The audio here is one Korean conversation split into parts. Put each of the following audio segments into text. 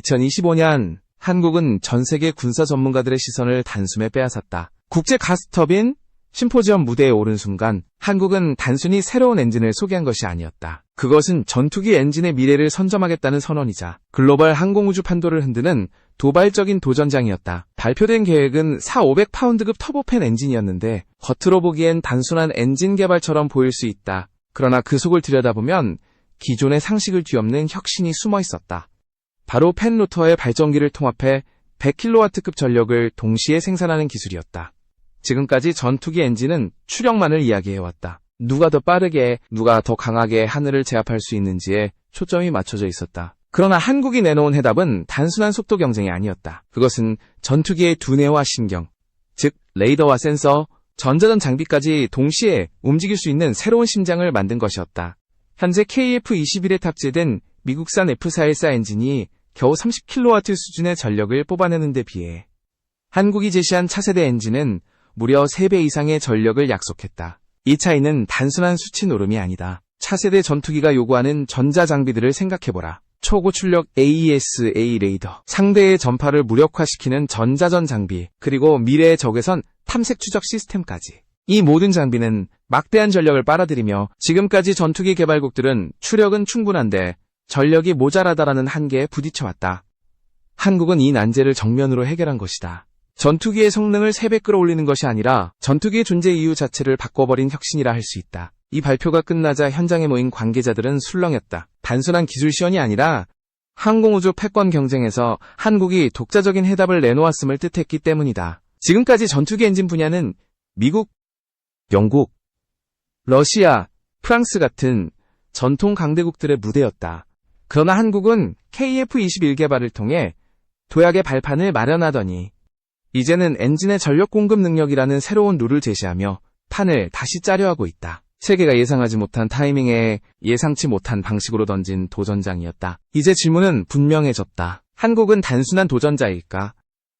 2025년 한국은 전 세계 군사 전문가들의 시선을 단숨에 빼앗았다. 국제 가스터빈 심포지엄 무대에 오른 순간 한국은 단순히 새로운 엔진을 소개한 것이 아니었다. 그것은 전투기 엔진의 미래를 선점하겠다는 선언이자 글로벌 항공우주 판도를 흔드는 도발적인 도전장이었다. 발표된 계획은 4,500파운드급 터보팬 엔진이었는데 겉으로 보기엔 단순한 엔진 개발처럼 보일 수 있다. 그러나 그 속을 들여다보면 기존의 상식을 뒤엎는 혁신이 숨어 있었다. 바로 팬 로터의 발전기를 통합해 100kW급 전력을 동시에 생산하는 기술이었다. 지금까지 전투기 엔진은 추력만을 이야기해왔다. 누가 더 빠르게, 누가 더 강하게 하늘을 제압할 수 있는지에 초점이 맞춰져 있었다. 그러나 한국이 내놓은 해답은 단순한 속도 경쟁이 아니었다. 그것은 전투기의 두뇌와 신경, 즉 레이더와 센서, 전자전 장비까지 동시에 움직일 수 있는 새로운 심장을 만든 것이었다. 현재 KF-21에 탑재된 미국산 F414 엔진이 겨우 30kW 수준의 전력을 뽑아내는 데 비해 한국이 제시한 차세대 엔진은 무려 3배 이상의 전력을 약속했다. 이 차이는 단순한 수치 노름이 아니다. 차세대 전투기가 요구하는 전자장비들을 생각해보라. 초고출력 AES-A 레이더, 상대의 전파를 무력화시키는 전자전 장비, 그리고 미래의 적외선 탐색 추적 시스템까지. 이 모든 장비는 막대한 전력을 빨아들이며 지금까지 전투기 개발국들은 추력은 충분한데 전력이 모자라다라는 한계에 부딪혀왔다. 한국은 이 난제를 정면으로 해결한 것이다. 전투기의 성능을 3배 끌어올리는 것이 아니라 전투기의 존재 이유 자체를 바꿔버린 혁신이라 할 수 있다. 이 발표가 끝나자 현장에 모인 관계자들은 술렁였다. 단순한 기술 시연이 아니라 항공우주 패권 경쟁에서 한국이 독자적인 해답을 내놓았음을 뜻했기 때문이다. 지금까지 전투기 엔진 분야는 미국, 영국, 러시아, 프랑스 같은 전통 강대국들의 무대였다. 그러나 한국은 KF-21 개발을 통해 도약의 발판을 마련하더니 이제는 엔진의 전력 공급 능력이라는 새로운 룰을 제시하며 판을 다시 짜려 하고 있다. 세계가 예상하지 못한 타이밍에 예상치 못한 방식으로 던진 도전장이었다. 이제 질문은 분명해졌다. 한국은 단순한 도전자일까?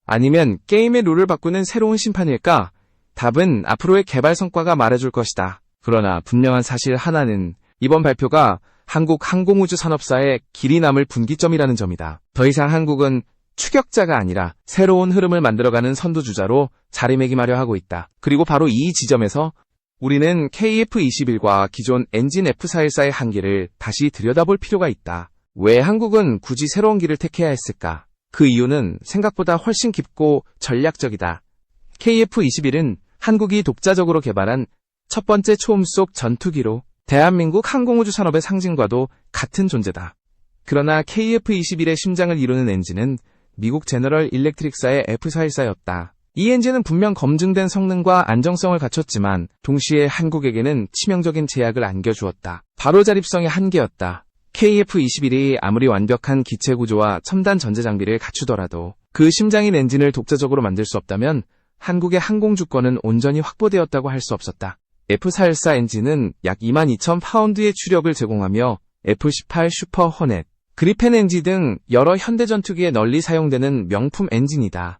아니면 게임의 룰을 바꾸는 새로운 심판일까? 답은 앞으로의 개발 성과가 말해줄 것이다. 그러나 분명한 사실 하나는 이번 발표가 한국 항공우주 산업사의 길이 남을 분기점이라는 점이다. 더 이상 한국은 추격자가 아니라 새로운 흐름을 만들어가는 선두주자로 자리매김하려 하고 있다. 그리고 바로 이 지점에서 우리는 KF-21과 기존 엔진 F414의 한계를 다시 들여다볼 필요가 있다. 왜 한국은 굳이 새로운 길을 택해야 했을까? 그 이유는 생각보다 훨씬 깊고 전략적이다. KF-21은 한국이 독자적으로 개발한 첫 번째 초음속 전투기로 대한민국 항공우주 산업의 상징과도 같은 존재다. 그러나 KF-21의 심장을 이루는 엔진은 미국 제너럴 일렉트릭사의 F414였다. 이 엔진은 분명 검증된 성능과 안정성을 갖췄지만 동시에 한국에게는 치명적인 제약을 안겨주었다. 바로 자립성의 한계였다. KF-21이 아무리 완벽한 기체 구조와 첨단 전제 장비를 갖추더라도 그 심장인 엔진을 독자적으로 만들 수 없다면 한국의 항공 주권은 온전히 확보되었다고 할 수 없었다. F414 엔진은 약 22,000파운드의 추력을 제공하며 F-18 슈퍼 호넷, 그리펜 엔진 등 여러 현대 전투기에 널리 사용되는 명품 엔진이다.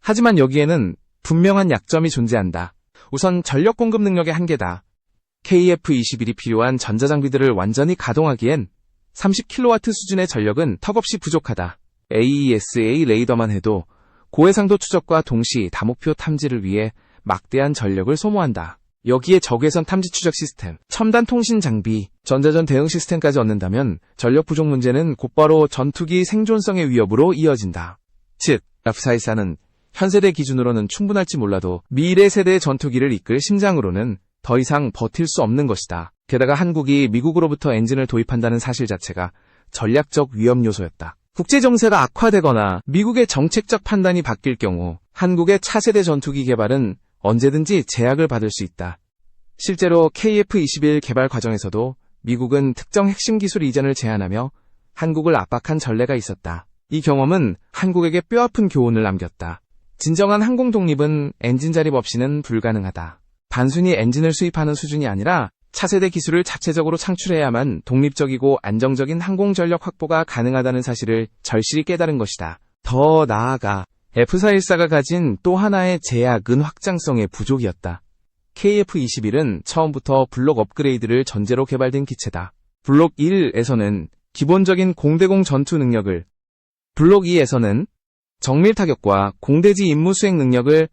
하지만 여기에는 분명한 약점이 존재한다. 우선 전력 공급 능력의 한계다. KF-21이 필요한 전자장비들을 완전히 가동하기엔 30kW 수준의 전력은 턱없이 부족하다. AES-A 레이더만 해도 고해상도 추적과 동시 다목표 탐지를 위해 막대한 전력을 소모한다. 여기에 적외선 탐지 추적 시스템, 첨단 통신 장비, 전자전 대응 시스템까지 얻는다면 전력 부족 문제는 곧바로 전투기 생존성의 위협으로 이어진다. 즉, F414는 현세대 기준으로는 충분할지 몰라도 미래 세대의 전투기를 이끌 심장으로는 더 이상 버틸 수 없는 것이다. 게다가 한국이 미국으로부터 엔진을 도입한다는 사실 자체가 전략적 위험 요소였다. 국제 정세가 악화되거나 미국의 정책적 판단이 바뀔 경우 한국의 차세대 전투기 개발은 언제든지 제약을 받을 수 있다. 실제로 KF-21 개발 과정에서도 미국은 특정 핵심 기술 이전을 제한하며 한국을 압박한 전례가 있었다. 이 경험은 한국에게 뼈아픈 교훈을 남겼다. 진정한 항공 독립은 엔진 자립 없이는 불가능하다. 단순히 엔진을 수입하는 수준이 아니라 차세대 기술을 자체적으로 창출해야만 독립적이고 안정적인 항공 전력 확보가 가능하다는 사실을 절실히 깨달은 것이다. 더 나아가 F414가 가진 또 하나의 제약은 확장성의 부족이었다. KF-21은 처음부터 블록 업그레이드를 전제로 개발된 기체다. 블록 1에서는 기본적인 공대공 전투 능력을 블록 2에서는 정밀 타격과 공대지 임무 수행 능력을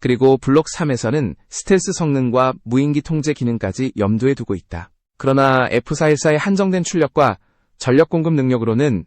그리고 블록 3에서는 스텔스 성능과 무인기 통제 기능까지 염두에 두고 있다. 그러나 F414의 한정된 출력과 전력 공급 능력으로는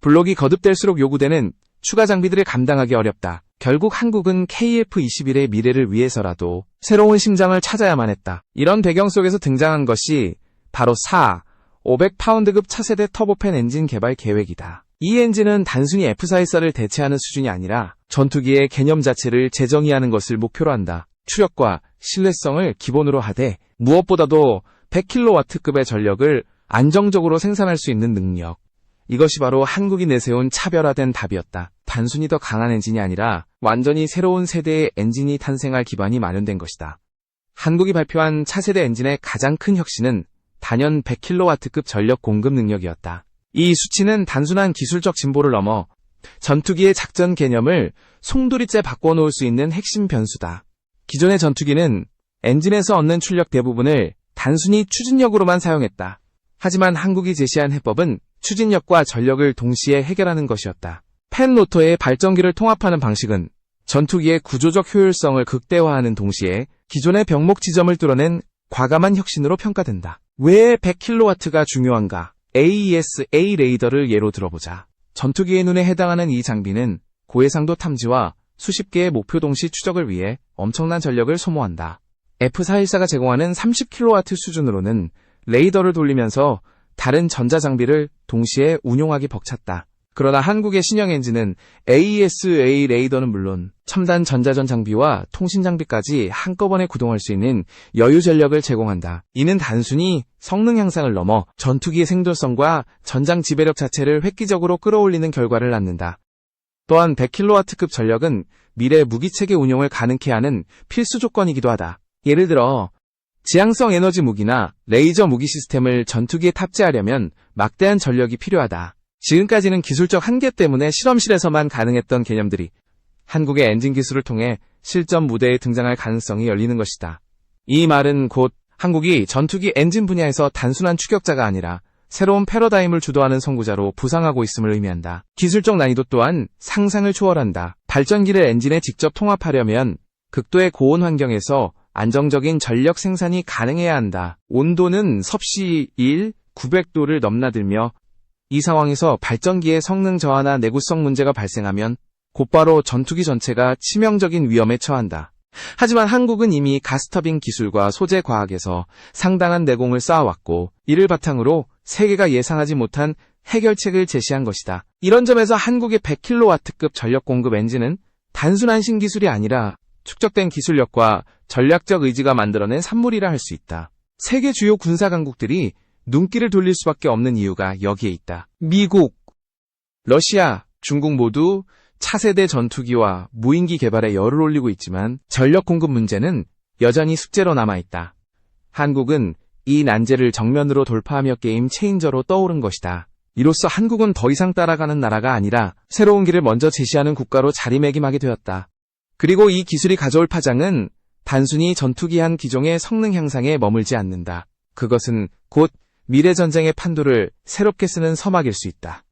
블록이 거듭될수록 요구되는 추가 장비들을 감당하기 어렵다. 결국 한국은 KF-21의 미래를 위해서라도 새로운 심장을 찾아야만 했다. 이런 배경 속에서 등장한 것이 바로 4, 500파운드급 차세대 터보팬 엔진 개발 계획이다. 이 엔진은 단순히 F414를 대체하는 수준이 아니라 전투기의 개념 자체를 재정의하는 것을 목표로 한다. 추력과 신뢰성을 기본으로 하되 무엇보다도 100kW급의 전력을 안정적으로 생산할 수 있는 능력. 이것이 바로 한국이 내세운 차별화된 답이었다. 단순히 더 강한 엔진이 아니라 완전히 새로운 세대의 엔진이 탄생할 기반이 마련된 것이다. 한국이 발표한 차세대 엔진의 가장 큰 혁신은 단연 100kW급 전력 공급 능력이었다. 이 수치는 단순한 기술적 진보를 넘어 전투기의 작전 개념을 송두리째 바꿔놓을 수 있는 핵심 변수다. 기존의 전투기는 엔진에서 얻는 출력 대부분을 단순히 추진력으로만 사용했다. 하지만 한국이 제시한 해법은 추진력과 전력을 동시에 해결하는 것이었다. 펜 로터의 발전기를 통합하는 방식은 전투기의 구조적 효율성을 극대화하는 동시에 기존의 병목 지점을 뚫어낸 과감한 혁신으로 평가된다. 왜 100kW가 중요한가? AES-A 레이더를 예로 들어보자. 전투기의 눈에 해당하는 이 장비는 고해상도 탐지와 수십 개의 목표 동시 추적을 위해 엄청난 전력을 소모한다. F414가 제공하는 30kW 수준으로는 레이더를 돌리면서 다른 전자장비를 동시에 운용하기 벅찼다. 그러나 한국의 신형 엔진은 AES-A 레이더는 물론 첨단 전자전 장비와 통신 장비까지 한꺼번에 구동할 수 있는 여유 전력을 제공한다. 이는 단순히 성능 향상을 넘어 전투기의 생존성과 전장 지배력 자체를 획기적으로 끌어올리는 결과를 낳는다. 또한 100kW급 전력은 미래 무기체계 운용을 가능케 하는 필수 조건이기도 하다. 예를 들어 지향성 에너지 무기나 레이저 무기 시스템을 전투기에 탑재하려면 막대한 전력이 필요하다. 지금까지는 기술적 한계 때문에 실험실에서만 가능했던 개념들이 한국의 엔진 기술을 통해 실전 무대에 등장할 가능성이 열리는 것이다. 이 말은 곧 한국이 전투기 엔진 분야에서 단순한 추격자가 아니라 새로운 패러다임을 주도하는 선구자로 부상하고 있음을 의미한다. 기술적 난이도 또한 상상을 초월한다. 발전기를 엔진에 직접 통합하려면 극도의 고온 환경에서 안정적인 전력 생산이 가능해야 한다. 온도는 섭씨 1, 900도를 넘나들며 이 상황에서 발전기의 성능 저하나 내구성 문제가 발생하면 곧바로 전투기 전체가 치명적인 위험에 처한다. 하지만 한국은 이미 가스터빈 기술과 소재 과학에서 상당한 내공을 쌓아왔고 이를 바탕으로 세계가 예상하지 못한 해결책을 제시한 것이다. 이런 점에서 한국의 100kW급 전력 공급 엔진은 단순한 신기술이 아니라 축적된 기술력과 전략적 의지가 만들어낸 산물이라 할 수 있다. 세계 주요 군사 강국들이 눈길을 돌릴 수밖에 없는 이유가 여기에 있다. 미국, 러시아, 중국 모두 차세대 전투기와 무인기 개발에 열을 올리고 있지만 전력 공급 문제는 여전히 숙제로 남아있다. 한국은 이 난제를 정면으로 돌파하며 게임 체인저로 떠오른 것이다. 이로써 한국은 더 이상 따라가는 나라가 아니라 새로운 길을 먼저 제시하는 국가로 자리매김하게 되었다. 그리고 이 기술이 가져올 파장은 단순히 전투기 한 기종의 성능 향상에 머물지 않는다. 그것은 곧 미래 전쟁의 판도를 새롭게 쓰는 서막일 수 있다.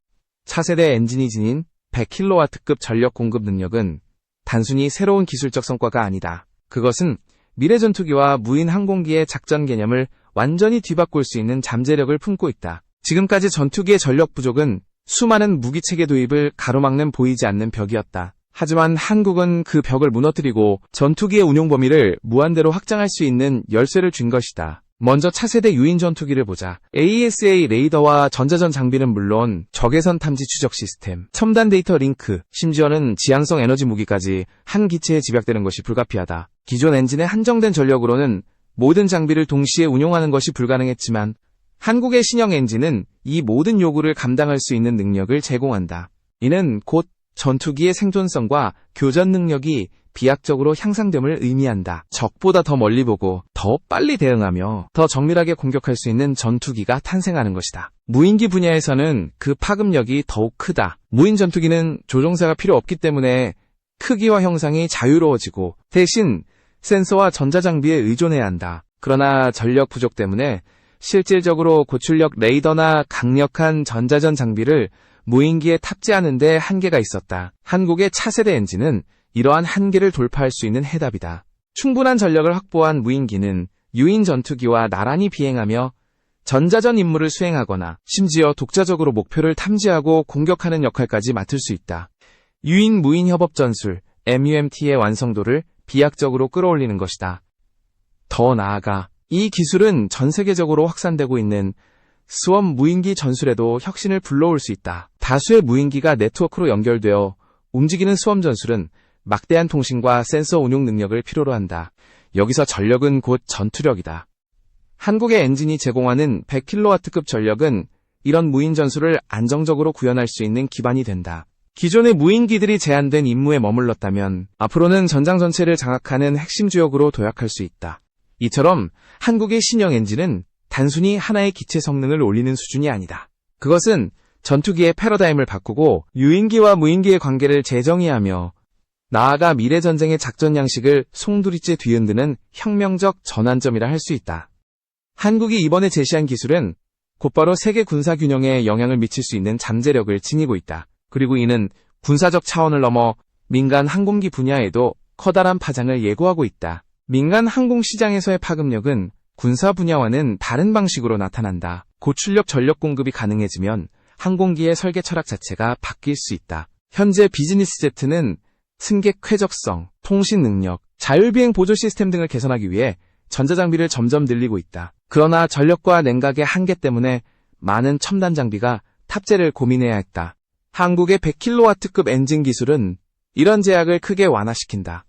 차세대 엔진이 지닌 100kW급 전력 공급 능력은 단순히 새로운 기술적 성과가 아니다. 그것은 미래 전투기와 무인 항공기의 작전 개념을 완전히 뒤바꿀 수 있는 잠재력을 품고 있다. 지금까지 전투기의 전력 부족은 수많은 무기 체계 도입을 가로막는 보이지 않는 벽이었다. 하지만 한국은 그 벽을 무너뜨리고 전투기의 운용 범위를 무한대로 확장할 수 있는 열쇠를 쥔 것이다. 먼저 차세대 유인 전투기를 보자. AESA 레이더와 전자전 장비는 물론 적외선 탐지 추적 시스템, 첨단 데이터 링크, 심지어는 지향성 에너지 무기까지 한 기체에 집약되는 것이 불가피하다. 기존 엔진의 한정된 전력으로는 모든 장비를 동시에 운용하는 것이 불가능했지만 한국의 신형 엔진은 이 모든 요구를 감당할 수 있는 능력을 제공한다. 이는 곧 전투기의 생존성과 교전 능력이 비약적으로 향상됨을 의미한다. 적보다 더 멀리 보고 더 빨리 대응하며 더 정밀하게 공격할 수 있는 전투기가 탄생하는 것이다. 무인기 분야에서는 그 파급력이 더욱 크다. 무인 전투기는 조종사가 필요 없기 때문에 크기와 형상이 자유로워지고 대신 센서와 전자장비에 의존해야 한다. 그러나 전력 부족 때문에 실질적으로 고출력 레이더나 강력한 전자전 장비를 무인기에 탑재하는데 한계가 있었다. 한국의 차세대 엔진은 이러한 한계를 돌파할 수 있는 해답이다. 충분한 전력을 확보한 무인기는 유인 전투기와 나란히 비행하며 전자전 임무를 수행하거나 심지어 독자적으로 목표를 탐지하고 공격하는 역할까지 맡을 수 있다. 유인 무인 협업 전술 MUMT의 완성도를 비약적으로 끌어올리는 것이다. 더 나아가 이 기술은 전 세계적으로 확산되고 있는 스원 무인기 전술에도 혁신을 불러올 수 있다. 다수의 무인기가 네트워크로 연결되어 움직이는 스웜 전술은 막대한 통신과 센서 운용 능력을 필요로 한다. 여기서 전력은 곧 전투력이다. 한국의 엔진이 제공하는 100kW급 전력은 이런 무인 전술을 안정적으로 구현할 수 있는 기반이 된다. 기존의 무인기들이 제한된 임무에 머물렀다면 앞으로는 전장 전체를 장악하는 핵심 주역으로 도약할 수 있다. 이처럼 한국의 신형 엔진은 단순히 하나의 기체 성능을 올리는 수준이 아니다. 그것은 전투기의 패러다임을 바꾸고 유인기와 무인기의 관계를 재정의하며 나아가 미래 전쟁의 작전 양식을 송두리째 뒤흔드는 혁명적 전환점이라 할 수 있다. 한국이 이번에 제시한 기술은 곧바로 세계 군사 균형에 영향을 미칠 수 있는 잠재력을 지니고 있다. 그리고 이는 군사적 차원을 넘어 민간 항공기 분야에도 커다란 파장을 예고하고 있다. 민간 항공 시장에서의 파급력은 군사 분야와는 다른 방식으로 나타난다. 고출력 전력 공급이 가능해지면 항공기의 설계 철학 자체가 바뀔 수 있다. 현재 비즈니스 제트는 승객 쾌적성, 통신 능력, 자율비행 보조 시스템 등을 개선하기 위해 전자장비를 점점 늘리고 있다. 그러나 전력과 냉각의 한계 때문에 많은 첨단 장비가 탑재를 고민해야 했다. 한국의 100kW급 엔진 기술은 이런 제약을 크게 완화시킨다.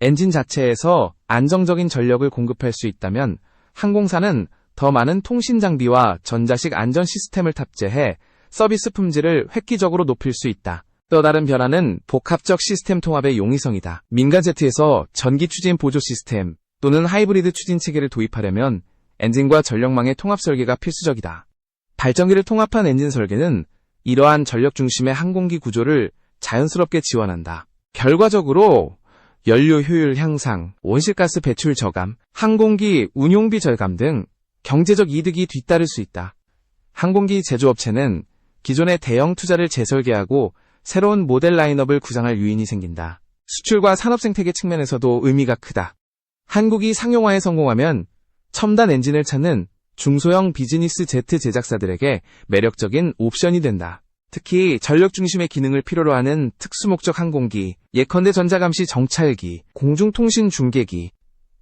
엔진 자체에서 안정적인 전력을 공급할 수 있다면 항공사는 더 많은 통신 장비와 전자식 안전 시스템을 탑재해 서비스 품질을 획기적으로 높일 수 있다. 또 다른 변화는 복합적 시스템 통합의 용이성이다. 민간 제트에서 전기 추진 보조 시스템 또는 하이브리드 추진 체계를 도입하려면 엔진과 전력망의 통합 설계가 필수적이다. 발전기를 통합한 엔진 설계는 이러한 전력 중심의 항공기 구조를 자연스럽게 지원한다. 결과적으로 연료 효율 향상, 온실가스 배출 저감, 항공기 운용비 절감 등 경제적 이득이 뒤따를 수 있다. 항공기 제조업체는 기존의 대형 투자를 재설계하고 새로운 모델 라인업을 구상할 유인이 생긴다. 수출과 산업 생태계 측면에서도 의미가 크다. 한국이 상용화에 성공하면 첨단 엔진을 찾는 중소형 비즈니스 제트 제작사들에게 매력적인 옵션이 된다. 특히 전력 중심의 기능을 필요로 하는 특수목적 항공기, 예컨대 전자감시 정찰기, 공중통신 중계기,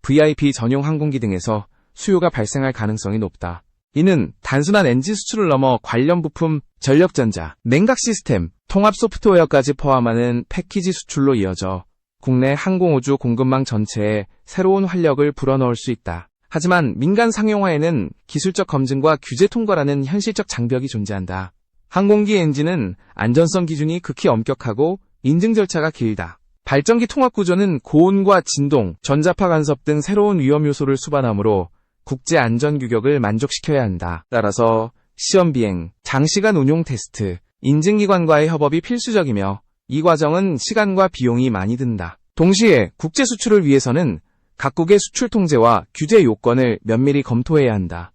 VIP 전용 항공기 등에서 수요가 발생할 가능성이 높다. 이는 단순한 엔진 수출을 넘어 관련 부품, 전력전자, 냉각 시스템, 통합 소프트웨어까지 포함하는 패키지 수출로 이어져 국내 항공우주 공급망 전체에 새로운 활력을 불어넣을 수 있다. 하지만 민간 상용화에는 기술적 검증과 규제 통과라는 현실적 장벽이 존재한다. 항공기 엔진은 안전성 기준이 극히 엄격하고 인증 절차가 길다. 발전기 통합 구조는 고온과 진동, 전자파 간섭 등 새로운 위험 요소를 수반하므로 국제 안전 규격을 만족시켜야 한다. 따라서 시험 비행, 장시간 운용 테스트, 인증기관과의 협업이 필수적이며 이 과정은 시간과 비용이 많이 든다. 동시에 국제 수출을 위해서는 각국의 수출 통제와 규제 요건을 면밀히 검토해야 한다.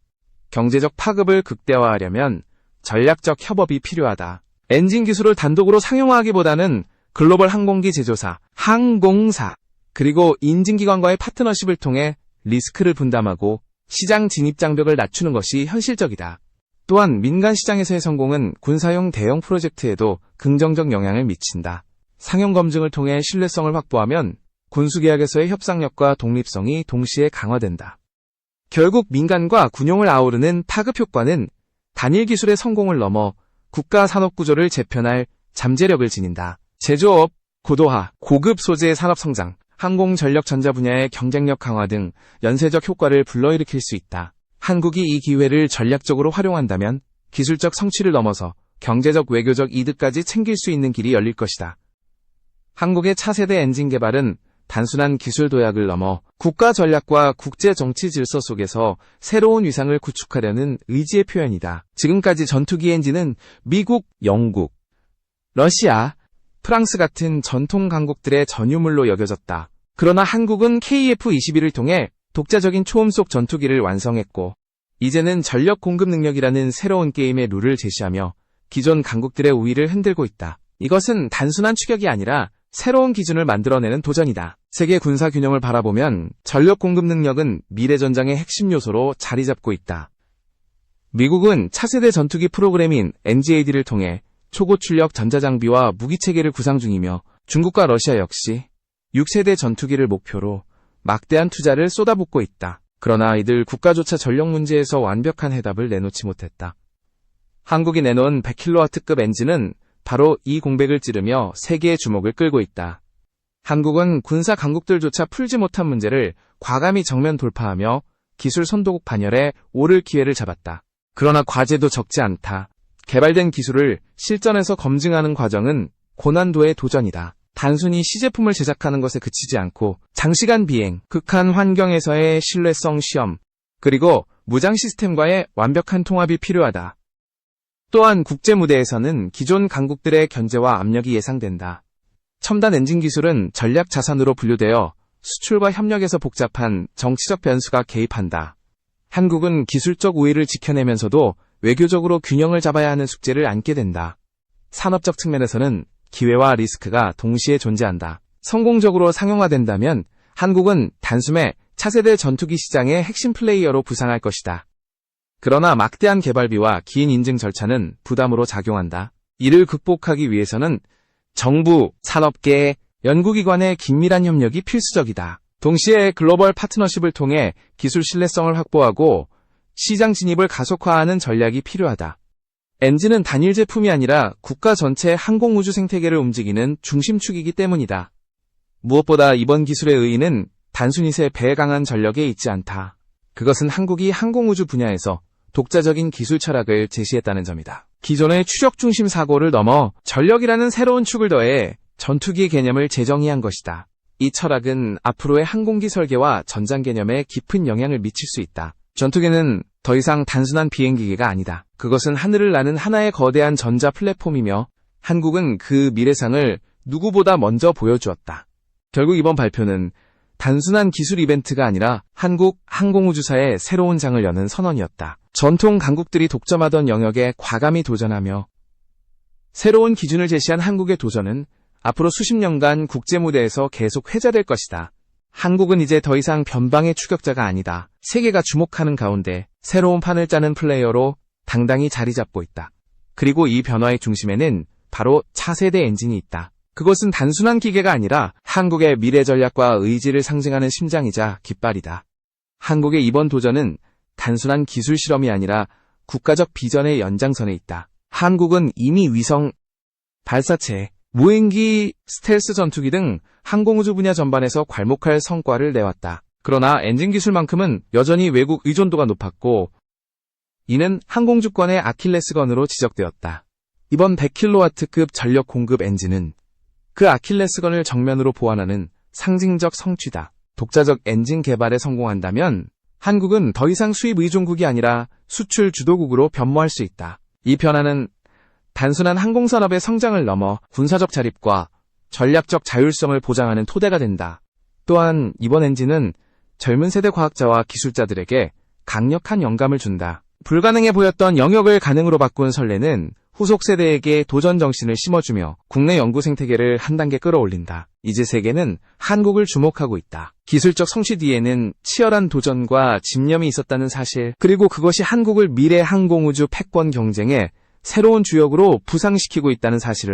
경제적 파급을 극대화하려면 전략적 협업이 필요하다. 엔진 기술을 단독으로 상용화하기보다는 글로벌 항공기 제조사, 항공사, 그리고 인증기관과의 파트너십을 통해 리스크를 분담하고 시장 진입 장벽을 낮추는 것이 현실적이다. 또한 민간 시장에서의 성공은 군사용 대형 프로젝트에도 긍정적 영향을 미친다. 상용 검증을 통해 신뢰성을 확보하면 군수계약에서의 협상력과 독립성이 동시에 강화된다. 결국 민간과 군용을 아우르는 파급 효과는 단일 기술의 성공을 넘어 국가 산업 구조를 재편할 잠재력을 지닌다. 제조업, 고도화, 고급 소재 산업 성장, 항공 전력 전자 분야의 경쟁력 강화 등 연쇄적 효과를 불러일으킬 수 있다. 한국이 이 기회를 전략적으로 활용한다면 기술적 성취를 넘어서 경제적 외교적 이득까지 챙길 수 있는 길이 열릴 것이다. 한국의 차세대 엔진 개발은 단순한 기술 도약을 넘어 국가 전략과 국제 정치 질서 속에서 새로운 위상을 구축하려는 의지의 표현이다. 지금까지 전투기 엔진은 미국, 영국, 러시아, 프랑스 같은 전통 강국들의 전유물로 여겨졌다. 그러나 한국은 KF-21을 통해 독자적인 초음속 전투기를 완성했고, 이제는 전력 공급 능력이라는 새로운 게임의 룰을 제시하며 기존 강국들의 우위를 흔들고 있다. 이것은 단순한 추격이 아니라 새로운 기준을 만들어내는 도전이다. 세계 군사 균형을 바라보면 전력 공급 능력은 미래 전장의 핵심 요소로 자리 잡고 있다. 미국은 차세대 전투기 프로그램인 NGAD를 통해 초고출력 전자장비와 무기체계를 구상 중이며 중국과 러시아 역시 6세대 전투기를 목표로 막대한 투자를 쏟아붓고 있다. 그러나 이들 국가조차 전력 문제에서 완벽한 해답을 내놓지 못했다. 한국이 내놓은 100kW급 엔진은 바로 이 공백을 찌르며 세계의 주목을 끌고 있다. 한국은 군사 강국들조차 풀지 못한 문제를 과감히 정면 돌파하며 기술 선도국 반열에 오를 기회를 잡았다. 그러나 과제도 적지 않다. 개발된 기술을 실전에서 검증하는 과정은 고난도의 도전이다. 단순히 시제품을 제작하는 것에 그치지 않고 장시간 비행, 극한 환경에서의 신뢰성 시험, 그리고 무장 시스템과의 완벽한 통합이 필요하다. 또한 국제 무대에서는 기존 강국들의 견제와 압력이 예상된다. 첨단 엔진 기술은 전략 자산으로 분류되어 수출과 협력에서 복잡한 정치적 변수가 개입한다. 한국은 기술적 우위를 지켜내면서도 외교적으로 균형을 잡아야 하는 숙제를 안게 된다. 산업적 측면에서는 기회와 리스크가 동시에 존재한다. 성공적으로 상용화된다면 한국은 단숨에 차세대 전투기 시장의 핵심 플레이어로 부상할 것이다. 그러나 막대한 개발비와 긴 인증 절차는 부담으로 작용한다. 이를 극복하기 위해서는 정부, 산업계, 연구기관의 긴밀한 협력이 필수적이다. 동시에 글로벌 파트너십을 통해 기술 신뢰성을 확보하고 시장 진입을 가속화하는 전략이 필요하다. 엔진은 단일 제품이 아니라 국가 전체 항공우주 생태계를 움직이는 중심축이기 때문이다. 무엇보다 이번 기술의 의의는 단순히 새 배에 강한 전력에 있지 않다. 그것은 한국이 항공우주 분야에서 독자적인 기술 철학을 제시했다는 점이다. 기존의 추력 중심 사고를 넘어 전력이라는 새로운 축을 더해 전투기의 개념을 재정의한 것이다. 이 철학은 앞으로의 항공기 설계와 전장 개념에 깊은 영향을 미칠 수 있다. 전투기는 더 이상 단순한 비행기계가 아니다. 그것은 하늘을 나는 하나의 거대한 전자 플랫폼이며 한국은 그 미래상을 누구보다 먼저 보여주었다. 결국 이번 발표는 단순한 기술 이벤트가 아니라 한국 항공우주사의 새로운 장을 여는 선언이었다. 전통 강국들이 독점하던 영역에 과감히 도전하며 새로운 기준을 제시한 한국의 도전은 앞으로 수십 년간 국제 무대에서 계속 회자될 것이다. 한국은 이제 더 이상 변방의 추격자가 아니다. 세계가 주목하는 가운데 새로운 판을 짜는 플레이어로 당당히 자리 잡고 있다. 그리고 이 변화의 중심에는 바로 차세대 엔진이 있다. 그것은 단순한 기계가 아니라 한국의 미래 전략과 의지를 상징하는 심장이자 깃발이다. 한국의 이번 도전은 단순한 기술 실험이 아니라 국가적 비전의 연장선에 있다. 한국은 이미 위성, 발사체, 무인기, 스텔스 전투기 등 항공우주 분야 전반에서 괄목할 성과를 내왔다. 그러나 엔진 기술만큼은 여전히 외국 의존도가 높았고 이는 항공주권의 아킬레스건으로 지적되었다. 이번 100kW급 전력 공급 엔진은 그 아킬레스건을 정면으로 보완하는 상징적 성취다. 독자적 엔진 개발에 성공한다면 한국은 더 이상 수입 의존국이 아니라 수출 주도국으로 변모할 수 있다. 이 변화는 단순한 항공산업의 성장을 넘어 군사적 자립과 전략적 자율성을 보장하는 토대가 된다. 또한 이번 엔진은 젊은 세대 과학자와 기술자들에게 강력한 영감을 준다. 불가능해 보였던 영역을 가능으로 바꾼 설레는 후속 세대에게 도전 정신을 심어주며 국내 연구 생태계를 한 단계 끌어올린다. 이제 세계는 한국을 주목하고 있다. 기술적 성취 뒤에는 치열한 도전과 집념이 있었다는 사실, 그리고 그것이 한국을 미래 항공우주 패권 경쟁에 새로운 주역으로 부상시키고 있다는 사실을